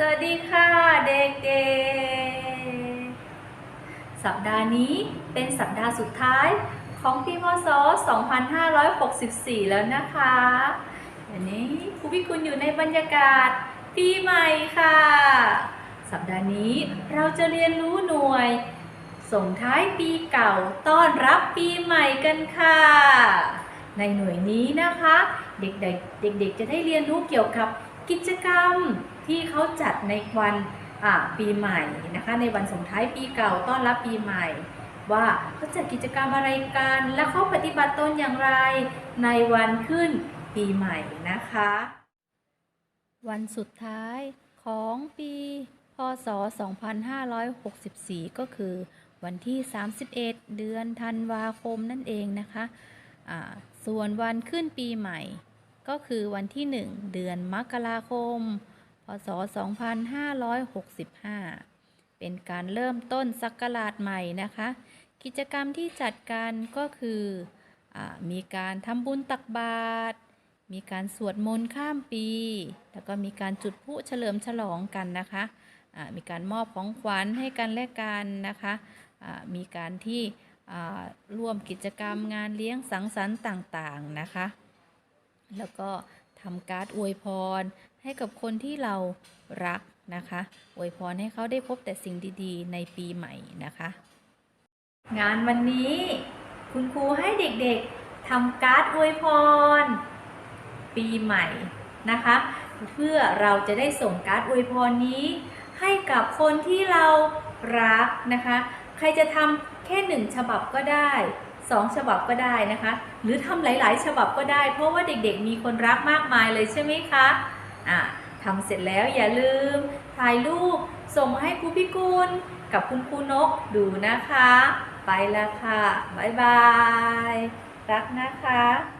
สวัสดีค่ะเด็กๆ สัปดาห์นี้เป็นสัปดาห์สุดท้ายของปีพศ 2564 แล้วนะคะวันนี้ครูพิคุณอยู่ในบรรยากาศปีใหม่ค่ะ สัปดาห์นี้เราจะเรียนรู้หน่วย ส่งท้ายปีเก่าต้อนรับปีใหม่กันค่ะ ในหน่วยนี้นะคะ เด็กๆเด็กๆจะได้เรียนรู้เกี่ยวกับกิจกรรม ที่เขาจัดในวันปีใหม่นะคะในวันส่งท้ายปีเก่าต้อนรับปีใหม่ ว่าเขาจัดกิจกรรมอะไรกัน และเขาปฏิบัติตนอย่างไรในวันขึ้นปีใหม่นะคะ วันสุดท้ายของปีพศ 2564 ก็คือวันที่ 31 เดือนธันวาคมนั่นเองนะคะอ่าส่วนวันขึ้นปีใหม่ ก็คือวันที่ 1 เดือนมกราคม พ พศ 2565 เป็นการเริ่มต้นศักราชใหม่นะคะ กิจกรรมที่จัดกันก็คืออมีการทำบุญตักบาตร มีการสวดมนต์ข้ามปี แล้วก็มีการจุดพลุเฉลิมฉลองกันนะคะมีการมอบของขวัญให้กันและกันนะคะมีการที่ร่วมกิจกรรมงานเลี้ยงสังสรรค์ต่างๆนะคะ แล้วก็ำการ์ดอวยพร ให้กับคนที่เรารักนะคะอวยพรให้เขาได้พบแต่สิ่งดีๆ ในปีใหม่นะคะ งานวันนี้ คุณครูให้เด็กๆทำการ์ดอวยพร ปีใหม่นะคะ เพื่อเราจะได้ส่งการ์ดอวยพรนี้ ให้กับคนที่เรารักนะคะ ใครจะทำแค่หนึ่งฉบับก็ได้ สองฉบับก็ได้นะคะ หรือทำหลาย ๆ ฉบับก็ได้ เพราะว่าเด็กๆ มีคนรักมากมายเลยใช่ไหมคะอ่าทำเสร็จแล้วอย่าลืมถ่ายรูปส่งมาให้ครูพิกุลกับคุณครูนกดูนะคะ ไปละค่ะ บ๊ายบาย รักนะคะ